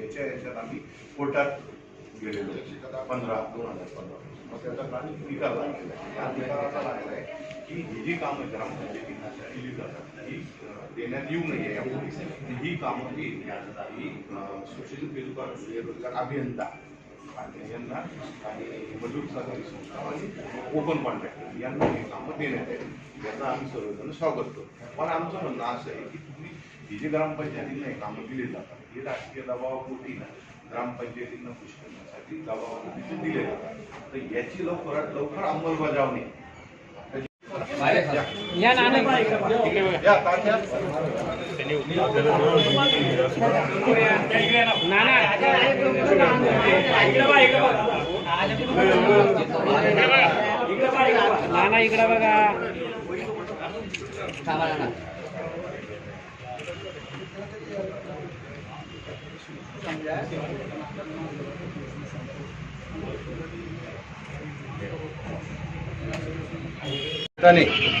याच्या याच्यात आम्ही कोर्टात गेलेलो पंधरा दोन हजार पंधरा. मग त्याचा काल निकाल लागलेला आहे. या निकालाचा लागला आहे की ही जी कामं ग्रामपंचायतींना दिली जातात ही देण्यात येऊ नये यापूर्वी ही कामं जी ही अं, सुशील बेरोजगार बेरोजगार अभियंता आणि यांना आणि मजूर सहकारी संस्था आणि ओपन कॉन्ट्रॅक्टर यांना हे कामं देण्यात येईल याचा आम्ही सर्वजण स्वागत करतो. पण आमचं म्हणणं असं आहे की ही जी ग्रामपंचायतींना कामं दिली जातात हे राजकीय दबावापोटी ना ग्रामपंचायतींना खुश करण्यासाठी दबावापोटी ते दिले जातात. तर याची लवकरात लवकर अंमलबजावणी. या नाना इकडे बघा या तात्या नाना नाना इकडे बघा त्याने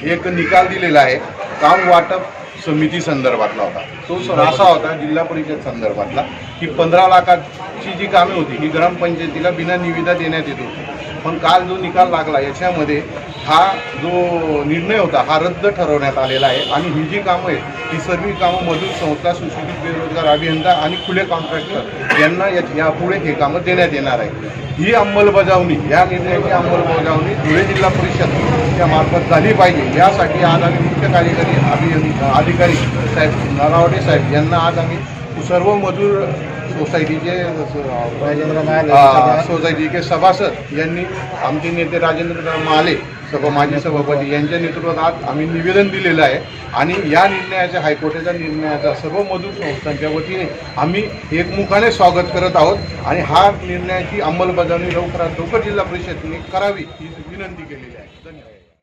एक निकाल दिलेला आहे. काम वाटप समिती संदर्भातला होता. तो असा होता जिल्हा परिषद संदर्भातला की पंधरा लाखाची जी कामे होती ही ग्रामपंचायतीला बिना निविदा देण्यात येत होती. पण काल जो निकाल लागला याच्यामध्ये हा जो निर्णय होता हा रद्द ठरवण्यात आलेला आहे. आणि ही जी कामं आहेत ही सर्व कामं मजूर संस्था सुशिक्षित बेरोजगार अभियंता आणि खुले कॉन्ट्रॅक्टर यांना यापुढे हे कामं देण्यात येणार आहे ही अंमलबजावणी या निर्णयाची अंमलबजावणी धुळे जिल्हा परिषद या मार्फत झाली पाहिजे. यासाठी आज आम्ही मुख्य कार्यकारी अभियंता अधिकारी साहेब नरावडे साहेब यांना आज आम्ही सर्व मजूर सोसायटीचे सोसायटीचे सभासद यांनी आमचे नेते राजेंद्र माले सभा माजी सभापती यांच्या नेतृत्वात आज आम्ही निवेदन दिलेलं आहे. आणि या निर्णयाच्या हायकोर्टाच्या निर्णयाचा सर्व मजूर संस्थांच्या वतीने आम्ही एकमुखाने स्वागत करत आहोत. आणि हा निर्णयाची अंमलबजावणी लवकरात लवकर जिल्हा परिषदेने करावी ही विनंती केलेली आहे. धन्यवाद.